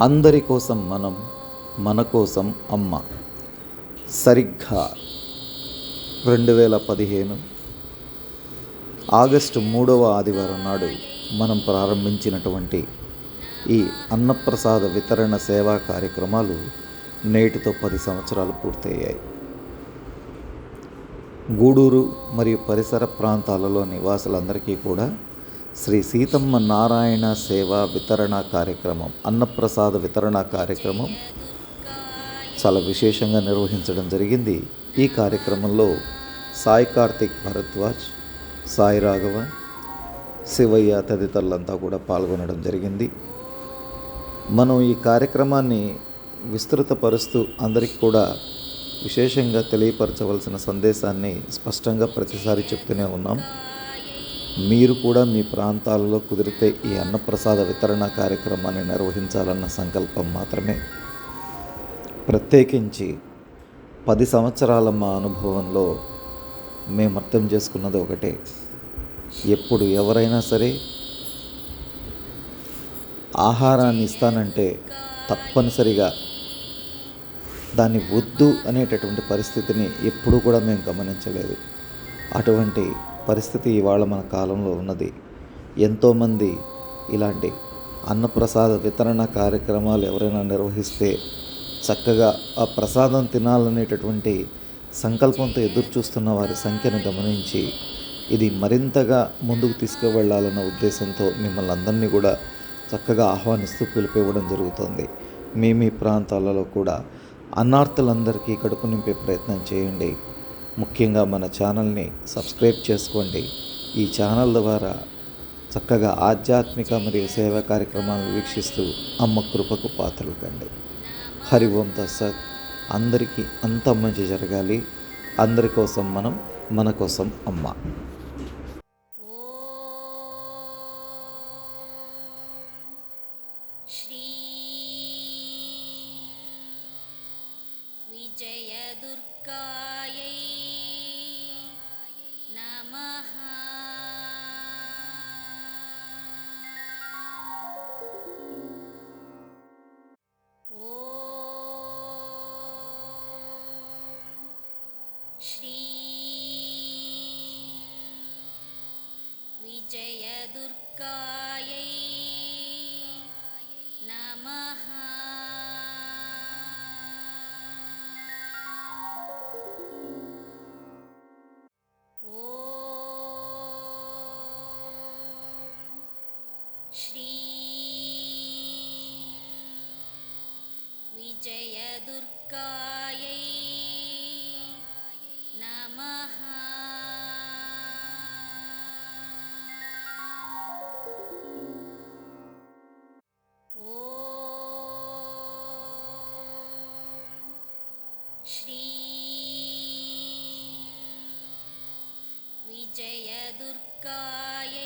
అందరి కోసం మనం మన కోసం అమ్మ. సరిగ్గా రెండు వేల పదిహేను ఆగస్టు మూడవ ఆదివారం నాడు మనం ప్రారంభించినటువంటి ఈ అన్నప్రసాద వితరణ సేవా కార్యక్రమాలు నేటితో పది సంవత్సరాలు పూర్తయ్యాయి. గూడూరు మరియు పరిసర ప్రాంతాలలో నివాసులందరికీ కూడా శ్రీ సీతమ్మ నారాయణ సేవ వితరణ కార్యక్రమం అన్నప్రసాద వితరణ కార్యక్రమం చాలా విశేషంగా నిర్వహించడం జరిగింది. ఈ కార్యక్రమంలో సాయి కార్తిక్ భరద్వాజ్ సాయి రాఘవ శివయ్య తదితరులంతా కూడా పాల్గొనడం జరిగింది. మనం ఈ కార్యక్రమాన్ని విస్తృతపరుస్తూ అందరికీ కూడా విశేషంగా తెలియపరచవలసిన సందేశాన్ని స్పష్టంగా ప్రతిసారి చెప్తూనే ఉన్నాం. మీరు కూడా మీ ప్రాంతాలలో కుదిరితే ఈ అన్నప్రసాద వితరణ కార్యక్రమాన్ని నిర్వహించాలన్న సంకల్పం మాత్రమే. ప్రత్యేకించి పది సంవత్సరాల మా అనుభవంలో మేము అర్థం చేసుకున్నది ఒకటే. ఎప్పుడు ఎవరైనా సరే ఆహారాన్ని ఇస్తానంటే తప్పనిసరిగా దాన్ని వద్దు అనేటటువంటి పరిస్థితిని ఎప్పుడూ కూడా మేము గమనించలేదు. అటువంటి పరిస్థితి ఇవాళ మన కాలంలో ఉన్నది. ఎంతోమంది ఇలాంటి అన్నప్రసాద వితరణ కార్యక్రమాలు ఎవరైనా నిర్వహిస్తే చక్కగా ఆ ప్రసాదం తినాలనేటటువంటి సంకల్పంతో ఎదురు చూస్తున్న వారి సంఖ్యను గమనించి ఇది మరింతగా ముందుకు తీసుకువెళ్ళాలన్న ఉద్దేశంతో మిమ్మల్ని అందరినీ కూడా చక్కగా ఆహ్వానిస్తూ పిలిపివ్వడం జరుగుతుంది. మీ మీ ప్రాంతాలలో కూడా అన్నార్థులందరికీ కడుపు నింపే ప్రయత్నం చేయండి. ముఖ్యంగా మన ఛానల్ని సబ్స్క్రైబ్ చేసుకోండి ఈ ఛానల్ ద్వారా చక్కగా ఆధ్యాత్మిక మరియు సేవా కార్యక్రమాలను వీక్షిస్తూ అమ్మ కృపకు పాత్రలు కండి హరి ఓం తస్సత్ అందరికీ అంత మంచి జరగాలి అందరి కోసం మనం మన కోసం అమ్మ श्री विजयदुर्गायै श्री विजयदुर्गायै नमः। ॐ श्री विजयदुर्गायै विजयदुर्गायै